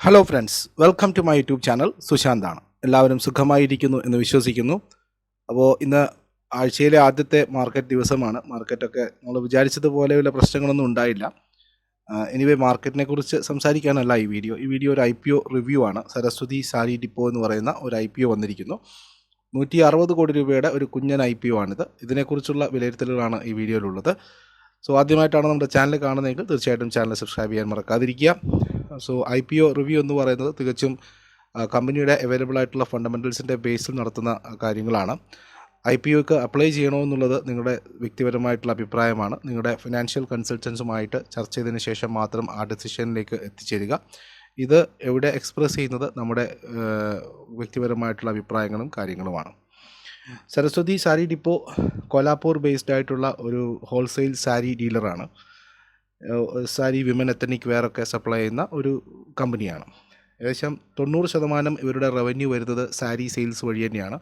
Hello friends welcome to my YouTube channel സുശാന്താണ് എല്ലാവരും സുഖമായിരിക്കുന്നു എന്ന് വിശ്വസിക്കുന്നു. അപ്പോൾ ഇന്ന് ആഴ്ചയിലെ ആദ്യത്തെ മാർക്കറ്റ് ദിവസമാണ്. മാർക്കറ്റൊക്കെ നമ്മൾ വിചാരിച്ചതുപോലെ വിചാരിച്ചതുപോലെയുള്ള പ്രശ്നങ്ങളൊന്നും ഉണ്ടായില്ല. എനിവേ മാർക്കറ്റിനെ കുറിച്ച് സംസാരിക്കാനല്ല ഈ വീഡിയോ. ഈ വീഡിയോ ഒരു ഐ പി ഒ റിവ്യൂ ആണ്. സരസ്വതി സാരി ഡിപ്പോ എന്ന് പറയുന്ന ഒരു ഐ പി ഒ വന്നിരിക്കുന്നു. നൂറ്റി അറുപത് കോടി രൂപയുടെ ഒരു കുഞ്ഞൻ ഐ പി ഒ ആണിത്. ഇതിനെക്കുറിച്ചുള്ള വിലയിരുത്തലുകളാണ് ഈ വീഡിയോയിലുള്ളത്. സോ ആദ്യമായിട്ടാണ് നമ്മുടെ ചാനൽ കാണുന്നതെങ്കിൽ തീർച്ചയായിട്ടും ചാനൽ സബ്സ്ക്രൈബ് ചെയ്യാൻ മറക്കാതിരിക്കുക. So I P O review എന്ന് പറയുന്നത് തികച്ചും കമ്പനിയുടെ അവൈലബിൾ ആയിട്ടുള്ള ഫണ്ടമെന്റൽസിന്റെ ബേസിൽ നടത്തുന്ന കാര്യങ്ങളാണ്. ഐ പി ഒക്ക് അപ്ലൈ ചെയ്യണോ എന്നുള്ളത് നിങ്ങളുടെ വ്യക്തിപരമായിട്ടുള്ള അഭിപ്രായമാണ്. നിങ്ങളുടെ ഫിനാൻഷ്യൽ കൺസൾട്ടൻസുമായിട്ട് ചർച്ച ചെയ്തതിന് ശേഷം മാത്രം ആ ഡെസിഷനിലേക്ക് എത്തിച്ചേരുക. ഇത് എവിടെ എക്സ്പ്രസ് ചെയ്യുന്നത് നമ്മുടെ വ്യക്തിപരമായിട്ടുള്ള അഭിപ്രായങ്ങളും കാര്യങ്ങളുമാണ്. സരസ്വതി സാരി ഡിപ്പോ കോലാപ്പൂർ ബേസ്ഡ് ആയിട്ടുള്ള ഒരു ഹോൾസെയിൽ സാരി ഡീലറാണ് സാരി വിമൻ എത്തനിക് വെയർ ഒക്കെ സപ്ലൈ ചെയ്യുന്ന ഒരു കമ്പനിയാണ് ഏകദേശം തൊണ്ണൂറ് ശതമാനം ഇവരുടെ റവന്യൂ വരുന്നത് സാരി സെയിൽസ് വഴി തന്നെയാണ്.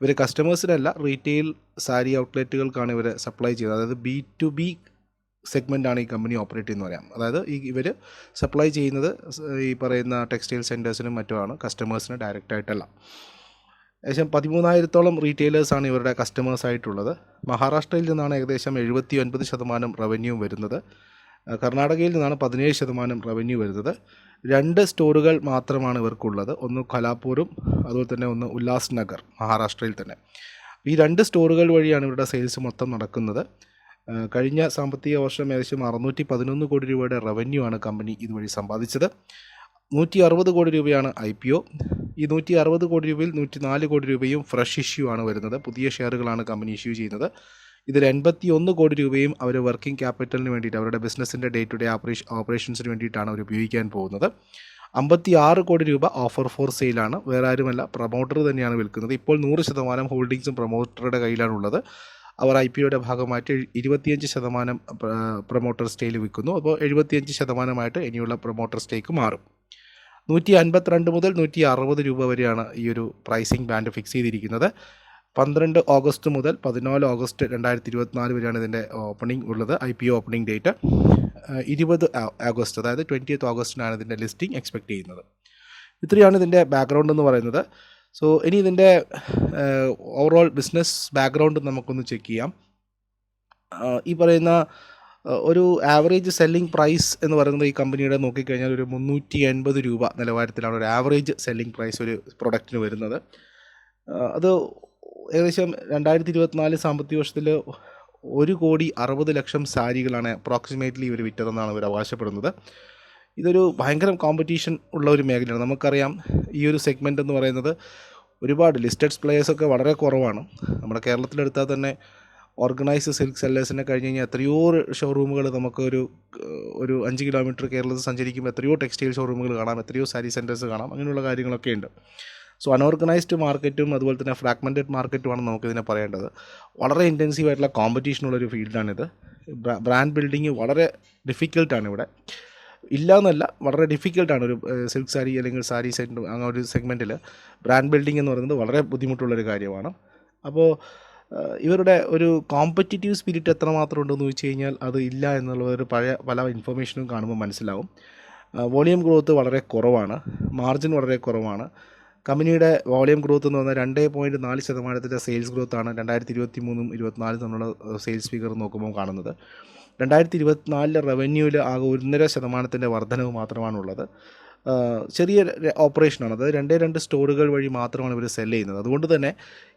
ഇവർ കസ്റ്റമേഴ്സിനല്ല റീറ്റെയിൽ സാരി ഔട്ട്ലെറ്റുകൾക്കാണ് ഇവർ സപ്ലൈ ചെയ്യുന്നത്. അതായത് ബി ടു ബി സെഗ്മെന്റാണ് ഈ കമ്പനി ഓപ്പറേറ്റ് ചെയ്യുന്നത് പറയാം. അതായത് ഈ ഇവർ സപ്ലൈ ചെയ്യുന്നത് ഈ പറയുന്ന ടെക്സ്റ്റൈൽ സെന്റേഴ്സിനും മറ്റുമാണ് കസ്റ്റമേഴ്സിന് ഡയറക്റ്റായിട്ടല്ല ഏകദേശം പതിമൂന്നായിരത്തോളം റീറ്റെയിലേഴ്സാണ് ഇവരുടെ കസ്റ്റമേഴ്സ് ആയിട്ടുള്ളത്. മഹാരാഷ്ട്രയിൽ നിന്നാണ് ഏകദേശം എഴുപത്തി ഒൻപത് ശതമാനം റവന്യൂ വരുന്നത്. കർണാടകയിൽ നിന്നാണ് പതിനേഴ് ശതമാനം റവന്യൂ വരുന്നത്. രണ്ട് സ്റ്റോറുകൾ മാത്രമാണ് ഇവർക്കുള്ളത്. ഒന്ന് കലാപൂരും അതുപോലെ തന്നെ ഒന്ന് ഉല്ലാസ് നഗർ മഹാരാഷ്ട്രയിൽ തന്നെ. ഈ രണ്ട് സ്റ്റോറുകൾ വഴിയാണ് ഇവരുടെ സെയിൽസ് മൊത്തം നടക്കുന്നത്. കഴിഞ്ഞ സാമ്പത്തിക വർഷം ഏകദേശം അറുന്നൂറ്റി പതിനൊന്ന് കോടി രൂപയുടെ റവന്യൂ ആണ് കമ്പനി ഇതുവഴി സമ്പാദിച്ചത്. നൂറ്റി അറുപത് കോടി രൂപയാണ് ഐ പി ഒ ഈ നൂറ്റി അറുപത് കോടി രൂപയിൽ നൂറ്റി നാല് കോടി രൂപയും ഫ്രഷ് ഇഷ്യൂ ആണ് വരുന്നത്. പുതിയ ഷെയറുകളാണ് കമ്പനി ഇഷ്യൂ ചെയ്യുന്നത്. ഇതിൽ എൺപത്തി ഒന്ന് കോടി രൂപയും അവർ വർക്കിംഗ് ക്യാപിറ്റലിന് വേണ്ടിയിട്ട് അവരുടെ ബിസിനസ്സിന്റെ ഡേ ടു ഡേ ഓപ്പറേഷൻ ഓപ്പറേഷൻസിന് വേണ്ടിയിട്ടാണ് അവർ ഉപയോഗിക്കാൻ പോകുന്നത്. അമ്പത്തി ആറ് കോടി രൂപ ഓഫർ ഫോർ സെയിലാണ് വേറെ ആരുമല്ല പ്രൊമോട്ടർ തന്നെയാണ് വിൽക്കുന്നത്. ഇപ്പോൾ നൂറ് ശതമാനം ഹോൾഡിങ്സും പ്രൊമോട്ടറുടെ കയ്യിലാണുള്ളത്. അവർ ഐ പി ഒയുടെ ഭാഗമായിട്ട് ഇരുപത്തിയഞ്ച് ശതമാനം പ്രൊമോട്ടർ സ്റ്റേയിൽ വിൽക്കുന്നു. അപ്പോൾ എഴുപത്തിയഞ്ച് ശതമാനമായിട്ട് ഇനിയുള്ള പ്രൊമോട്ടർ സ്റ്റേക്ക് മാറും. നൂറ്റി അൻപത്തിരണ്ട് മുതൽ നൂറ്റി അറുപത് രൂപ വരെയാണ് ഈ ഒരു പ്രൈസിംഗ് ബാൻഡ് ഫിക്സ് ചെയ്തിരിക്കുന്നത്. പന്ത്രണ്ട് ഓഗസ്റ്റ് മുതൽ പതിനാല് ഓഗസ്റ്റ് രണ്ടായിരത്തി ഇരുപത്തിനാല് വരെയാണ് ഇതിന്റെ ഓപ്പണിംഗ് ഉള്ളത് I P O opening date ഇരുപത് ഓഗസ്റ്റ് അതായത് ട്വന്റിയത്ത് ഓഗസ്റ്റിനാണ് ഇതിന്റെ ലിസ്റ്റിംഗ് എക്സ്പെക്ട് ചെയ്യുന്നത്. ഇത്രയാണ് ഇതിന്റെ ബാക്ക്ഗ്രൗണ്ട് എന്ന് പറയുന്നത്. സോ ഇനി ഇതിന്റെ ഓവറോൾ ബിസിനസ് ബാക്ക്ഗ്രൗണ്ട് നമുക്കൊന്ന് ചെക്ക് ചെയ്യാം. ഈ പറയുന്ന ഒരു ആവറേജ് സെല്ലിംഗ് പ്രൈസ് എന്ന് പറയുന്നത് ഈ കമ്പനിയുടെ നോക്കിക്കഴിഞ്ഞാൽ ഒരു മുന്നൂറ്റി എൺപത് രൂപ നിലവാരത്തിലാണ് ഒരു ആവറേജ് സെല്ലിംഗ് പ്രൈസ് ഒരു പ്രൊഡക്റ്റിന് വരുന്നത്. അത് ഏകദേശം രണ്ടായിരത്തി ഇരുപത്തിനാല് സാമ്പത്തിക വർഷത്തിൽ ഒരു കോടി അറുപത് ലക്ഷം സാരികളാണ് അപ്രോക്സിമേറ്റ്ലി ഇവർ വിറ്റതെന്നാണ് ഇവർ അവകാശപ്പെടുന്നത്. ഇതൊരു ഭയങ്കര കോമ്പറ്റീഷൻ ഉള്ള ഒരു മേഖലയാണ്. നമുക്കറിയാം ഈ ഒരു സെഗ്മെന്റ് എന്ന് പറയുന്നത് ഒരുപാട് ലിസ്റ്റഡ് പ്ലേയേഴ്സൊക്കെ വളരെ കുറവാണ്. നമ്മുടെ കേരളത്തിലെടുത്താൽ തന്നെ ഓർഗനൈസ്ഡ് സിൽക്ക് സെല്ലേഴ്സിനെ കഴിഞ്ഞ് കഴിഞ്ഞാൽ എത്രയോ ഷോറൂമുകൾ നമുക്ക് ഒരു ഒരു അഞ്ച് കിലോമീറ്റർ കേരളത്തിൽ സഞ്ചരിക്കുമ്പോൾ എത്രയോ ടെക്സ്റ്റൈൽ ഷോറൂമുകൾ കാണാം എത്രയോ സാരി സെന്റേഴ്സ് കാണാം അങ്ങനെയുള്ള കാര്യങ്ങളൊക്കെ ഉണ്ട്. സോ അൺഓർഗനൈസ്ഡ് മാർക്കറ്റും അതുപോലെ തന്നെ ഫ്രാഗ്മെന്റഡ് മാർക്കറ്റുമാണ് നമുക്കിതിനെ പറയേണ്ടത്. വളരെ ഇന്റൻസീവ് ആയിട്ടുള്ള കോമ്പറ്റീഷനുള്ളൊരു ഫീൽഡാണിത് ബ്രാൻഡ് ബിൽഡിങ് വളരെ ഡിഫിക്കൽട്ടാണ് ഇവിടെ. ഇല്ല എന്നല്ല വളരെ ഡിഫിക്കൽട്ടാണ് ഒരു സിൽക്ക് സാരി അല്ലെങ്കിൽ സാരി സെന്റ് അങ്ങനെ ഒരു സെഗ്മെന്റിൽ ബ്രാൻഡ് ബിൽഡിംഗ് എന്ന് പറയുന്നത് വളരെ ബുദ്ധിമുട്ടുള്ളൊരു കാര്യമാണ്. അപ്പോൾ ഇവരുടെ ഒരു കോമ്പറ്റിറ്റീവ് സ്പിരിറ്റ് എത്രമാത്രം ഉണ്ടെന്ന് ചോദിച്ചു കഴിഞ്ഞാൽ അത് ഇല്ല എന്നുള്ള ഒരു പഴയ പല ഇൻഫർമേഷനും കാണുമ്പോൾ മനസ്സിലാവും. വോളിയം ഗ്രോത്ത് വളരെ കുറവാണ്. മാർജിൻ വളരെ കുറവാണ്. കമ്പനിയുടെ വോളിയം ഗ്രോത്ത് എന്ന് പറഞ്ഞാൽ രണ്ട് പോയിന്റ് നാല് ശതമാനത്തിന്റെ സെയിൽസ് ആണ് രണ്ടായിരത്തി ഇരുപത്തി മൂന്നും ഇരുപത്തിനാലും തമ്മിലുള്ള സെയിൽസ് ഫിഗർ നോക്കുമ്പോൾ കാണുന്നത്. രണ്ടായിരത്തി ഇരുപത്തിനാലിലെ റവന്യൂവിൽ ആകെ ഒന്നര ശതമാനത്തിന്റെ വർധനവ് മാത്രമാണുള്ളത്. ചെറിയ ഓപ്പറേഷനാണ്. അതായത് രണ്ടേ രണ്ട് സ്റ്റോറുകൾ വഴി മാത്രമാണ് ഇവർ സെല്ല് ചെയ്യുന്നത്. അതുകൊണ്ട് തന്നെ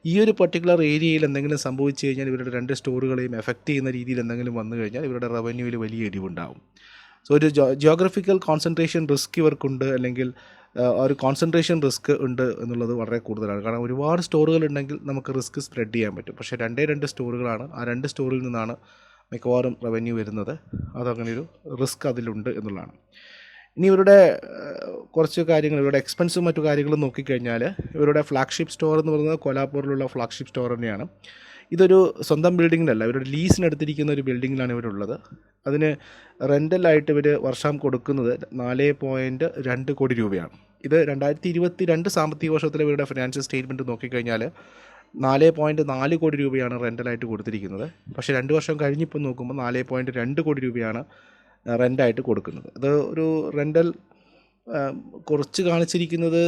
ഈ ഒരു പർട്ടിക്കുലർ ഏരിയയിൽ എന്തെങ്കിലും സംഭവിച്ചു കഴിഞ്ഞാൽ ഇവരുടെ രണ്ട് സ്റ്റോറുകളെയും എഫക്റ്റ് ചെയ്യുന്ന രീതിയിൽ എന്തെങ്കിലും വന്നു കഴിഞ്ഞാൽ ഇവരുടെ റവന്യൂവിൽ വലിയ ഇടിവുണ്ടാകും സോ ഒരു ജോഗ്രഫിക്കൽ കോൺസെൻട്രേഷൻ റിസ്ക് ഇവർക്കുണ്ട്. അല്ലെങ്കിൽ ഒരു കോൺസെൻട്രേഷൻ റിസ്ക് ഉണ്ട് എന്നുള്ളത് വളരെ കൂടുതലാണ്. കാരണം ഒരുപാട് സ്റ്റോറുകൾ ഉണ്ടെങ്കിൽ നമുക്ക് റിസ്ക് സ്പ്രെഡ് ചെയ്യാൻ പറ്റും. പക്ഷേ രണ്ടേ രണ്ട് സ്റ്റോറുകളാണ് ആ രണ്ട് സ്റ്റോറിൽ നിന്നാണ് മിക്കവാറും റവന്യൂ വരുന്നത്. അതങ്ങനെ ഒരു റിസ്ക് അതിലുണ്ട് എന്നുള്ളതാണ്. ഇനി ഇവരുടെ കുറച്ച് കാര്യങ്ങൾ ഇവരുടെ എക്സ്പെൻസും മറ്റു കാര്യങ്ങളും നോക്കിക്കഴിഞ്ഞാൽ ഇവരുടെ ഫ്ലാഗ്ഷിപ്പ് സ്റ്റോർ എന്ന് പറയുന്നത് കൊലാപ്പൂരിലുള്ള ഫ്ലാഗ്ഷിപ്പ് സ്റ്റോർ തന്നെയാണ്. ഇതൊരു സ്വന്തം ബിൽഡിങ്ങിലല്ല ഇവരുടെ ലീസിനെടുത്തിരിക്കുന്ന ഒരു ബിൽഡിങ്ങിലാണ് ഇവരുള്ളത്. അതിന് റെന്റലായിട്ട് ഇവർ വർഷം കൊടുക്കുന്നത് നാല് പോയിന്റ് രണ്ട് കോടി രൂപയാണ്. ഇത് രണ്ടായിരത്തി ഇരുപത്തി രണ്ട് സാമ്പത്തിക വർഷത്തിലെ ഇവരുടെ ഫിനാൻഷ്യൽ സ്റ്റേറ്റ്മെന്റ് നോക്കിക്കഴിഞ്ഞാൽ നാല് പോയിന്റ് നാല് കോടി രൂപയാണ് റെന്റലായിട്ട് കൊടുത്തിരിക്കുന്നത്. പക്ഷേ രണ്ട് വർഷം കഴിഞ്ഞിപ്പോൾ നോക്കുമ്പോൾ നാല് പോയിന്റ് രണ്ട് കോടി രൂപയാണ് റെന്റായിട്ട് കൊടുക്കുന്നത്. അത് ഒരു റെന്റൽ കുറച്ച് കാണിച്ചിരിക്കുന്നത്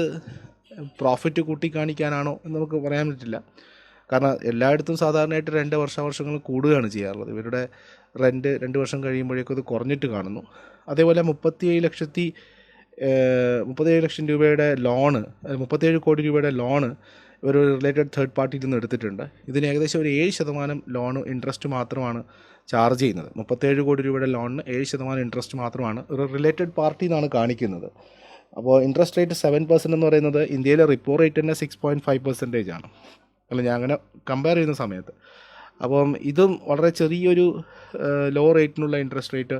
പ്രോഫിറ്റ് കൂട്ടി കാണിക്കാനാണോ എന്ന് നമുക്ക് പറയാൻ പറ്റില്ല. കാരണം എല്ലായിടത്തും സാധാരണയായിട്ട് രണ്ട് വർഷാവർഷങ്ങൾ കൂടുകയാണ് ചെയ്യാറുള്ളത്. ഇവരുടെ റെന്റ് രണ്ട് വർഷം കഴിയുമ്പോഴേക്കും അത് കുറഞ്ഞിട്ട് കാണുന്നു. അതേപോലെ മുപ്പത്തിയേഴ് ലക്ഷത്തി മുപ്പത്തേഴ് ലക്ഷം രൂപയുടെ ലോണ് മുപ്പത്തേഴ് കോടി രൂപയുടെ ലോണ് ഒരു റിലേറ്റഡ് തേർഡ് പാർട്ടിയിൽ നിന്ന് എടുത്തിട്ടുണ്ട്. ഇതിന് ഏകദേശം ഒരു ഏഴ് ശതമാനം ലോൺ ഇൻട്രസ്റ്റ് മാത്രമാണ് ചാർജ് ചെയ്യുന്നത്. മുപ്പത്തേഴ് കോടി രൂപയുടെ ലോണിന് ഏഴ് ശതമാനം ഇൻട്രസ്റ്റ് മാത്രമാണ് ഒരു റിലേറ്റഡ് പാർട്ടി എന്നാണ് കാണിക്കുന്നത്. അപ്പോൾ ഇൻട്രസ്റ്റ് റേറ്റ് സെവൻ പെർസെന്റ് എന്ന് പറയുന്നത് ഇന്ത്യയിലെ റിപ്പോ റേറ്റ് തന്നെ സിക്സ് പോയിന്റ് ഫൈവ് പെർസെന്റേജ് ആണ്. അല്ല ഞാൻ അങ്ങനെ കമ്പയർ ചെയ്യുന്ന സമയത്ത്. അപ്പം ഇതും വളരെ ചെറിയൊരു ലോ റേറ്റിനുള്ള ഇൻട്രസ്റ്റ് റേറ്റ്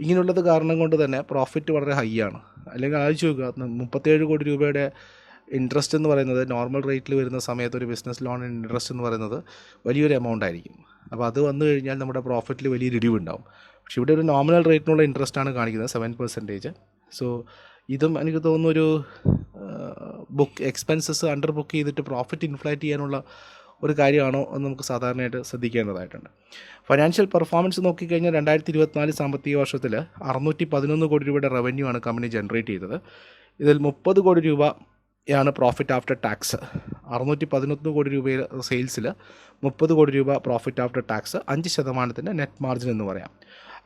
ഇങ്ങനെയുള്ളത് കാരണം കൊണ്ട് തന്നെ പ്രോഫിറ്റ് വളരെ ഹൈ ആണ്. അല്ലെങ്കിൽ ആലോചിച്ച് നോക്കുക മുപ്പത്തേഴ് കോടി രൂപയുടെ ഇൻട്രസ്റ്റ് എന്ന് പറയുന്നത് നോർമൽ റേറ്റിൽ വരുന്ന സമയത്ത് ഒരു ബിസിനസ് ലോൺ ഇൻട്രസ്റ്റ് എന്ന് പറയുന്നത് വലിയൊരു എമൗണ്ട് ആയിരിക്കും. അപ്പോൾ അത് വന്നു കഴിഞ്ഞാൽ നമ്മുടെ പ്രോഫിറ്റിൽ വലിയൊരു ഇടിവുണ്ടാവും. പക്ഷേ ഇവിടെ ഒരു നോമിനൽ റേറ്റിനുള്ള ഇൻട്രസ്റ്റ് ആണ് കാണിക്കുന്നത് സെവൻ പെർസെന്റേജ് സോ ഇതും എനിക്ക് തോന്നുന്നു ഒരു ബുക്ക് എക്സ്പെൻസസ് അണ്ടർ ബുക്ക് ചെയ്തിട്ട് പ്രോഫിറ്റ് ഇൻഫ്ലേറ്റ് ചെയ്യാനുള്ള ഒരു കാര്യമാണോ എന്ന് നമുക്ക് സാധാരണയായിട്ട് ശ്രദ്ധിക്കേണ്ടതായിട്ടുണ്ട്. ഫൈനാൻഷ്യൽ പെർഫോമൻസ് നോക്കിക്കഴിഞ്ഞാൽ രണ്ടായിരത്തി ഇരുപത്തിനാല് സാമ്പത്തിക വർഷത്തിൽ അറുന്നൂറ്റി പതിനൊന്ന് കോടി രൂപയുടെ റവന്യൂ ആണ് കമ്പനി ജനറേറ്റ് ചെയ്തത്. ഇതിൽ മുപ്പത് കോടി രൂപയാണ് പ്രോഫിറ്റ് ആഫ്റ്റർ ടാക്സ് അറുന്നൂറ്റി പതിനൊന്ന് കോടി രൂപയിൽ സെയിൽസിൽ മുപ്പത് കോടി രൂപ പ്രോഫിറ്റ് ആഫ്റ്റർ ടാക്സ് അഞ്ച് ശതമാനത്തിന്റെ നെറ്റ് മാർജിൻ എന്ന് പറയാം.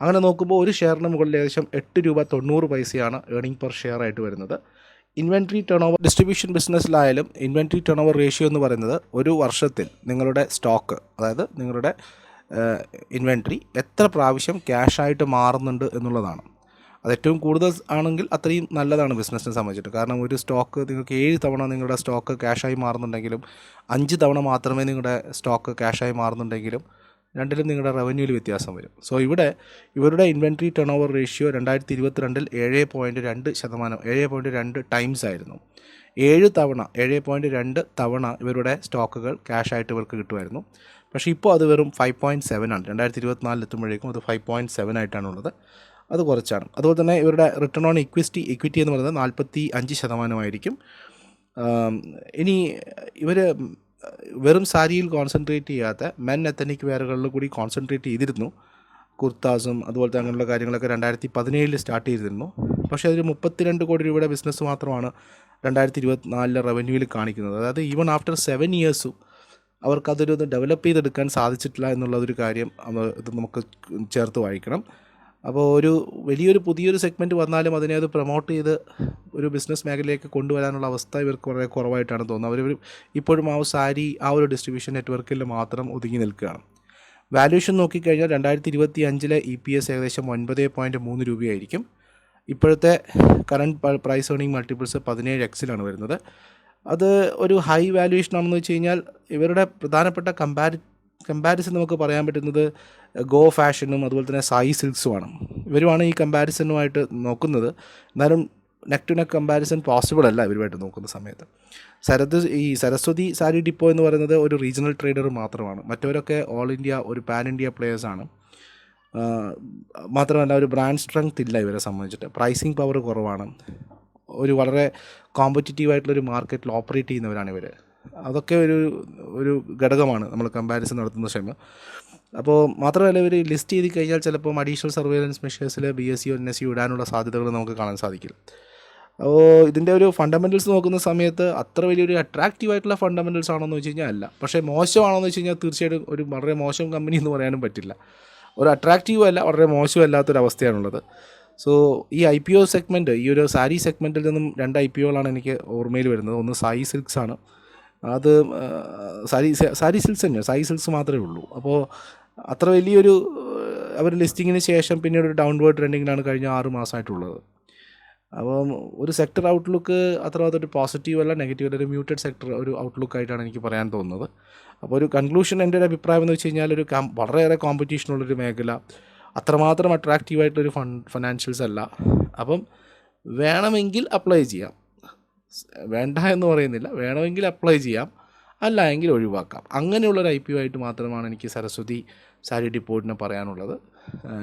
അങ്ങനെ നോക്കുമ്പോൾ ഒരു ഷെയറിന് മുകളിൽ ഏകദേശം എട്ട് രൂപ തൊണ്ണൂറ് പൈസയാണ് ഏർണിംഗ് പെർ ഷെയർ ആയിട്ട് വരുന്നത്. ഇൻവെൻട്രി ടേൺ ഓവർ ഡിസ്ട്രിബ്യൂഷൻ ബിസിനസ്സിലായാലും ഇൻവെൻട്രി ടേൺ ഓവർ റേഷ്യോ എന്ന് പറയുന്നത് ഒരു വർഷത്തിൽ നിങ്ങളുടെ സ്റ്റോക്ക് അതായത് നിങ്ങളുടെ ഇൻവെൻട്രി എത്ര പ്രാവശ്യം ക്യാഷായിട്ട് മാറുന്നുണ്ട് എന്നുള്ളതാണ്. അത് ഏറ്റവും കൂടുതൽ ആണെങ്കിൽ അത്രയും നല്ലതാണ് ബിസിനസ്സിനെ സംബന്ധിച്ചിട്ട്. കാരണം ഒരു സ്റ്റോക്ക് നിങ്ങൾക്ക് ഏഴ് തവണ നിങ്ങളുടെ സ്റ്റോക്ക് ക്യാഷായി മാറുന്നുണ്ടെങ്കിലും അഞ്ച് തവണ മാത്രമേ നിങ്ങളുടെ സ്റ്റോക്ക് ക്യാഷായി മാറുന്നുണ്ടെങ്കിലും രണ്ടിലും നിങ്ങളുടെ റവന്യൂവിൽ വ്യത്യാസം വരും. സോ ഇവിടെ ഇവരുടെ ഇൻവെൻട്രി ടേൺ ഓവർ റേഷ്യോ രണ്ടായിരത്തി ഇരുപത്തിരണ്ടിൽ ഏഴ് പോയിന്റ് രണ്ട് ശതമാനം ഏഴ് പോയിന്റ് രണ്ട് ടൈംസ് ആയിരുന്നു. ഏഴ് തവണ ഏഴ് പോയിന്റ് രണ്ട് തവണ ഇവരുടെ സ്റ്റോക്കുകൾ ക്യാഷ് ആയിട്ട് ഇവർക്ക് കിട്ടുമായിരുന്നു. പക്ഷേ ഇപ്പോൾ അത് വെറും ഫൈവ് പോയിന്റ് സെവൻ ആണ്. രണ്ടായിരത്തി ഇരുപത്തിനാലിൽ എത്തുമ്പോഴേക്കും അത് ഫൈവ് പോയിന്റ് സെവൻ ആയിട്ടാണുള്ളത് അത് കുറച്ചാണ്. അതുപോലെ തന്നെ ഇവരുടെ റിട്ടേൺ ഓൺ ഇക്വിറ്റി ഇക്വിറ്റി എന്ന് പറയുന്നത് നാൽപ്പത്തി അഞ്ച് ശതമാനമായിരിക്കും ഇനി ഇവർ വെറും സാരിയിൽ കോൺസെൻട്രേറ്റ് ചെയ്യാത്ത മെൻ എത്തനിക് വെയറുകളിൽ കൂടി കോൺസെൻട്രേറ്റ് ചെയ്തിരുന്നു. കുർത്താസും അതുപോലത്തെ അങ്ങനെയുള്ള കാര്യങ്ങളൊക്കെ രണ്ടായിരത്തി പതിനേഴിൽ സ്റ്റാർട്ട് ചെയ്തിരുന്നു. പക്ഷേ അതിൽ മുപ്പത്തിരണ്ട് കോടി രൂപയുടെ ബിസിനസ് മാത്രമാണ് രണ്ടായിരത്തി ഇരുപത്തിനാലിലെ റവന്യൂവിൽ കാണിക്കുന്നത്. അതായത് ഈവൺ ആഫ്റ്റർ സെവൻ ഇയേഴ്സും അവർക്കതൊരു ഡെവലപ്പ് ചെയ്തെടുക്കാൻ സാധിച്ചിട്ടില്ല എന്നുള്ളതൊരു കാര്യം ഇത് നമുക്ക് ചേർത്ത് വായിക്കണം. അപ്പോൾ ഒരു വലിയൊരു പുതിയൊരു സെഗ്മെന്റ് വന്നാലും അതിനെ അത് പ്രൊമോട്ട് ചെയ്ത് ഒരു ബിസിനസ് മേഖലയിലേക്ക് കൊണ്ടുവരാനുള്ള അവസ്ഥ ഇവർക്ക് വളരെ കുറവായിട്ടാണ് തോന്നുന്നത്. അവർ ഇപ്പോഴും ആ സാരി ആ ഒരു ഡിസ്ട്രിബ്യൂഷൻ നെറ്റ്വർക്കിൽ മാത്രം ഒതുങ്ങി നിൽക്കുകയാണ്. വാല്യൂഷൻ നോക്കിക്കഴിഞ്ഞാൽ രണ്ടായിരത്തി ഇരുപത്തി അഞ്ചിലെ ഇ പി എസ് ഏകദേശം ഒൻപത് പോയിന്റ് മൂന്ന് രൂപയായിരിക്കും. ഇപ്പോഴത്തെ കറണ്ട് പ്രൈസ് ഏണിംഗ് മൾട്ടിപ്പിൾസ് പതിനേഴ് എക്സിലാണ് വരുന്നത്. അത് ഒരു ഹൈ വാല്യൂഷൻ ആണെന്ന് വെച്ച് കഴിഞ്ഞാൽ ഇവരുടെ പ്രധാനപ്പെട്ട കമ്പാരി കമ്പാരിസൺ നമുക്ക് പറയാൻ പറ്റുന്നത് ഗോ ഫാഷനും അതുപോലെ തന്നെ സായി സിൽക്സുമാണ് ഇവരുമാണ് ഈ കമ്പാരിസണുമായിട്ട് നോക്കുന്നത്. എന്നാലും neck to neck comparison possible അല്ല ഇവരുമായിട്ട് നോക്കുന്ന സമയത്ത്. സരത് ഈ സരസ്വതി സാരി ഡിപ്പോ എന്ന് പറയുന്നത് ഒരു റീജിയണൽ ട്രേഡർ മാത്രമാണ്. മറ്റവരൊക്കെ ഓൾ ഇന്ത്യ ഒരു പാൻ ഇന്ത്യ പ്ലേയേഴ്സാണ് മാത്രമല്ല ഒരു ബ്രാൻഡ് സ്ട്രെങ്ത് ഇല്ല ഇവരെ സംബന്ധിച്ചിട്ട്. പ്രൈസിങ് പവർ കുറവാണ്. ഒരു വളരെ കോമ്പറ്റീറ്റീവ് ആയിട്ടുള്ളൊരു മാർക്കറ്റിൽ ഓപ്പറേറ്റ് ചെയ്യുന്നവരാണ് ഇവർ അതൊക്കെ ഒരു ഒരു ഘടകമാണ് നമ്മൾ കമ്പാരിസൺ നടത്തുന്ന ക്ഷമ. അപ്പോൾ മാത്രമല്ല ഇവർ ലിസ്റ്റ് ചെയ്ത് കഴിഞ്ഞാൽ ചിലപ്പം additional surveillance മെഷേഴ്സിൽ B S E N S E ഇടാനുള്ള സാധ്യതകൾ നമുക്ക് കാണാൻ സാധിക്കും. അപ്പോൾ ഇതിന്റെ ഒരു ഫണ്ടമെന്റൽസ് നോക്കുന്ന സമയത്ത് അത്ര വലിയൊരു അട്രാക്റ്റീവ് ആയിട്ടുള്ള ഫണ്ടമെന്റൽസ് ആണോ എന്ന് വെച്ച് കഴിഞ്ഞാൽ അല്ല. പക്ഷേ മോശമാണോ എന്ന് വെച്ച് കഴിഞ്ഞാൽ തീർച്ചയായിട്ടും ഒരു വളരെ മോശം കമ്പനി എന്ന് പറയാനും പറ്റില്ല. ഒരു അട്രാക്റ്റീവ് അല്ല വളരെ മോശം അല്ലാത്തൊരവസ്ഥയാണുള്ളത് സോ ഈ ഐ പി ഒ സെഗ്മെന്റ് ഈ ഒരു സാരി സെഗ്മെന്റിൽ നിന്നും രണ്ട് ഐ പി ഒകളാണ് എനിക്ക് ഓർമ്മയിൽ വരുന്നത്. ഒന്ന് സായി സിൽക്സ് ആണ്. അത് സാരി സാരി സിൽസ് തന്നെ സായി സിൽസ് മാത്രമേ ഉള്ളൂ. അപ്പോൾ അത്ര വലിയൊരു അവർ ലിസ്റ്റിങ്ങിന് ശേഷം പിന്നീട് ഒരു ഡൗൺവേർഡ് ട്രെൻഡിങ്ങിലാണ് കഴിഞ്ഞ ആറ് മാസമായിട്ടുള്ളത്. അപ്പം ഒരു സെക്ടർ ഔട്ട്ലുക്ക് അത്ര അതൊരു പോസിറ്റീവ് അല്ല നെഗറ്റീവ് അല്ല ഒരു മ്യൂട്ടഡ് സെക്ടർ ഒരു ഔട്ട്ലുക്ക് ആയിട്ടാണ് എനിക്ക് പറയാൻ തോന്നുന്നത്. അപ്പോൾ ഒരു കൺക്ലൂഷൻ എന്റെ ഒരു അഭിപ്രായം എന്ന് വെച്ച് കഴിഞ്ഞാൽ ഒരു വളരെയേറെ കോമ്പറ്റീഷൻ ഉള്ളൊരു മേഖല അത്രമാത്രം അട്രാക്റ്റീവ് ആയിട്ടൊരു ഫൺ ഫിനാൻഷ്യൽസ് അല്ല. അപ്പം വേണമെങ്കിൽ അപ്ലൈ ചെയ്യാം. വേണ്ട എന്ന് പറയുന്നില്ല. വേണമെങ്കിൽ അപ്ലൈ ചെയ്യാം. അല്ല എങ്കിൽ ഒഴിവാക്കാം. അങ്ങനെയുള്ളൊരു ഐ പി ഒ ആയിട്ട് മാത്രമാണ് എനിക്ക് സരസ്വതി സാരി ഡിപ്പോർട്ടിനെ പറയാനുള്ളത്.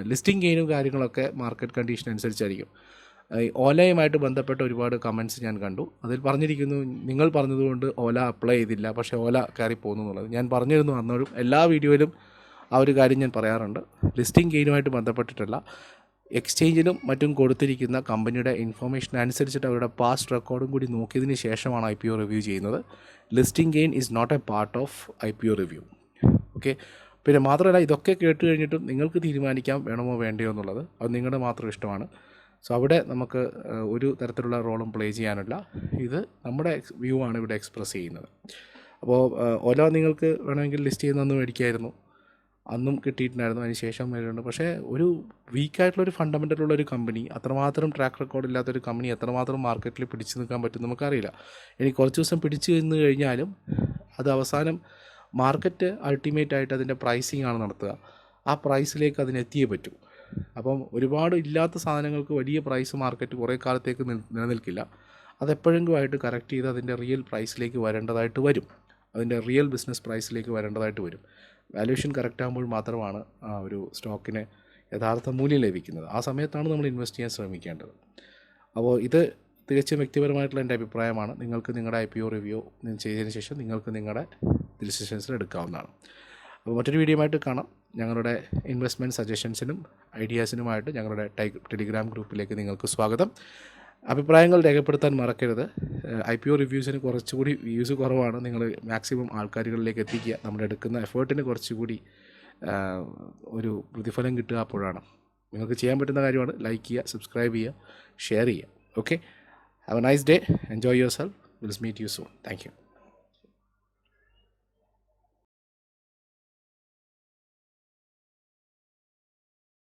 ലിസ്റ്റിംഗ് ഗെയിനും കാര്യങ്ങളൊക്കെ മാർക്കറ്റ് കണ്ടീഷൻ അനുസരിച്ചായിരിക്കും. ഓലയുമായിട്ട് ബന്ധപ്പെട്ട ഒരുപാട് കമന്റ്സ് ഞാൻ കണ്ടു. അതിൽ പറഞ്ഞിരിക്കുന്നു നിങ്ങൾ പറഞ്ഞതുകൊണ്ട് ഓല അപ്ലൈ ചെയ്തില്ല പക്ഷേ ഓല കയറി പോകുന്നു എന്നുള്ളത്. ഞാൻ പറഞ്ഞിരുന്നു അന്നോഴും എല്ലാ വീഡിയോയിലും ആ ഒരു കാര്യം ഞാൻ പറയാറുണ്ട്. ലിസ്റ്റിംഗ് ഗെയിനുമായിട്ട് ബന്ധപ്പെട്ടിട്ടല്ല. എക്സ്ചേഞ്ചിലും മറ്റും കൊടുത്തിരിക്കുന്ന കമ്പനിയുടെ ഇൻഫർമേഷൻ അനുസരിച്ചിട്ട് അവരുടെ പാസ്റ്റ് റെക്കോർഡും കൂടി നോക്കിയതിന് ശേഷമാണ് ഐ പി ഒ റിവ്യൂ ചെയ്യുന്നത്. Listing gain is not a part of I P O review okay പിന്നെ മാത്രമല്ല ഇതൊക്കെ കേട്ട് കഴിഞ്ഞിട്ടും നിങ്ങൾക്ക് തീരുമാനിക്കാം വേണമോ വേണ്ടയോ എന്നുള്ളത് അത് നിങ്ങളുടെ മാത്രം ഇഷ്ടമാണ്. സോ അവിടെ നമുക്ക് ഒരു തരത്തിലുള്ള റോളും പ്ലേ ചെയ്യാനില്ല. ഇത് നമ്മുടെ വ്യൂ ആണ് ഇവിടെ എക്സ്പ്രസ് ചെയ്യുന്നത്. അപ്പോൾ ഓല നിങ്ങൾക്ക് വേണമെങ്കിൽ ലിസ്റ്റ് ചെയ്യുന്നതെന്ന് മേടിക്കായിരുന്നു. അന്നും കിട്ടിയിട്ടുണ്ടായിരുന്നു അതിന് ശേഷം വരുന്നുണ്ട്. പക്ഷേ ഒരു വീക്കായിട്ടുള്ള ഒരു ഫണ്ടമെന്റലുള്ള ഒരു കമ്പനി അത്രമാത്രം ട്രാക്ക് റെക്കോർഡ് ഇല്ലാത്തൊരു കമ്പനി എത്രമാത്രം മാർക്കറ്റിൽ പിടിച്ചു നിൽക്കാൻ പറ്റും നമുക്കറിയില്ല. ഇനി കുറച്ച് ദിവസം പിടിച്ചു നിന്ന് കഴിഞ്ഞാലും അത് അവസാനം മാർക്കറ്റ് അൾട്ടിമേറ്റ് ആയിട്ട് അതിന്റെ പ്രൈസിങ് ആണ് നടത്തുക. ആ പ്രൈസിലേക്ക് അതിനെത്തിയേ പറ്റൂ. അപ്പം ഒരുപാട് ഇല്ലാത്ത സാധനങ്ങൾക്ക് വലിയ പ്രൈസ് മാർക്കറ്റ് കുറേ കാലത്തേക്ക് നിൽ- നിലനിൽക്കില്ല. അതെപ്പോഴെങ്കിലും ആയിട്ട് കറക്റ്റ് ചെയ്ത് അതിന്റെ റിയൽ പ്രൈസിലേക്ക് വരേണ്ടതായിട്ട് വരും. അതിന്റെ റിയൽ ബിസിനസ് പ്രൈസിലേക്ക് വരേണ്ടതായിട്ട് വരും. വാല്യൂഷൻ കറക്റ്റ് ആകുമ്പോൾ മാത്രമാണ് ആ ഒരു സ്റ്റോക്കിന് യഥാർത്ഥ മൂല്യം ലഭിക്കുന്നത്. ആ സമയത്താണ് നമ്മൾ ഇൻവെസ്റ്റ് ചെയ്യാൻ ശ്രമിക്കേണ്ടത്. അപ്പോൾ ഇത് തികച്ചും വ്യക്തിപരമായിട്ടുള്ള എന്റെ അഭിപ്രായമാണ്. നിങ്ങൾക്ക് നിങ്ങളുടെ ഐ പി ഒ റിവ്യൂ ചെയ്തതിന് ശേഷം നിങ്ങൾക്ക് നിങ്ങളുടെ ഡിസിഷൻസിൽ എടുക്കാവുന്നതാണ്. അപ്പോൾ മറ്റൊരു വീഡിയോ ആയിട്ട് കാണാം. ഞങ്ങളുടെ ഇൻവെസ്റ്റ്മെന്റ് സജഷൻസിനും ഐഡിയാസിനുമായിട്ട് ഞങ്ങളുടെ ടെലിഗ്രാം ഗ്രൂപ്പിലേക്ക് നിങ്ങൾക്ക് സ്വാഗതം. അഭിപ്രായങ്ങൾ രേഖപ്പെടുത്താൻ മറക്കരുത്. ഐ പി ഒ റിവ്യൂസിന് കുറച്ചുകൂടി വ്യൂസ് കുറവാണ്. നിങ്ങൾ മാക്സിമം ആൾക്കാരുകളിലേക്ക് എത്തിക്കുക. നമ്മൾ എടുക്കുന്ന എഫേർട്ടിന് കുറച്ചുകൂടി ഒരു പ്രതിഫലം കിട്ടുക അപ്പോഴാണ്. നിങ്ങൾക്ക് ചെയ്യാൻ പറ്റുന്ന കാര്യമാണ്. ലൈക്ക് ചെയ്യുക സബ്സ്ക്രൈബ് ചെയ്യുക ഷെയർ ചെയ്യുക. Okay have a nice day enjoy yourself will meet you soon thank you